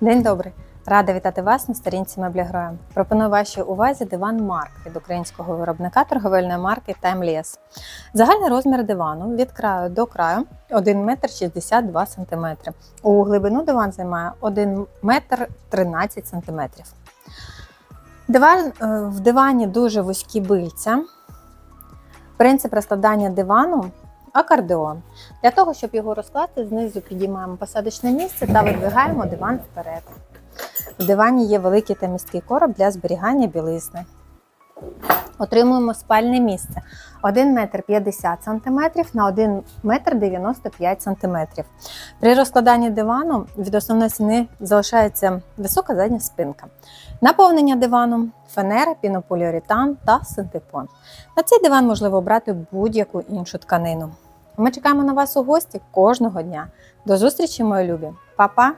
День добрий! Рада вітати вас на сторінці Меблігроя. Пропоную вашій увазі диван Марк від українського виробника торговельної марки Timeless. Загальний розмір дивану від краю до краю 1 метр 62 см. У глибину диван займає 1 метр 13 см. Диван, е, в дивані дуже вузькі бильця. Принцип розкладання дивану акордеон. Для того, щоб його розкласти, знизу підіймаємо посадочне місце та видвигаємо диван вперед. В дивані є великий та місткий короб для зберігання білизни. Отримуємо спальне місце 1 метр 50 см на 1 метр 95 см. При розкладанні дивану від основної стіни залишається висока задня спинка. Наповнення дивану, фанера, пінополіуретан та синтепон. На цей диван можливо обрати будь-яку іншу тканину. Ми чекаємо на вас у гості кожного дня. До зустрічі, мої любі! Па-па!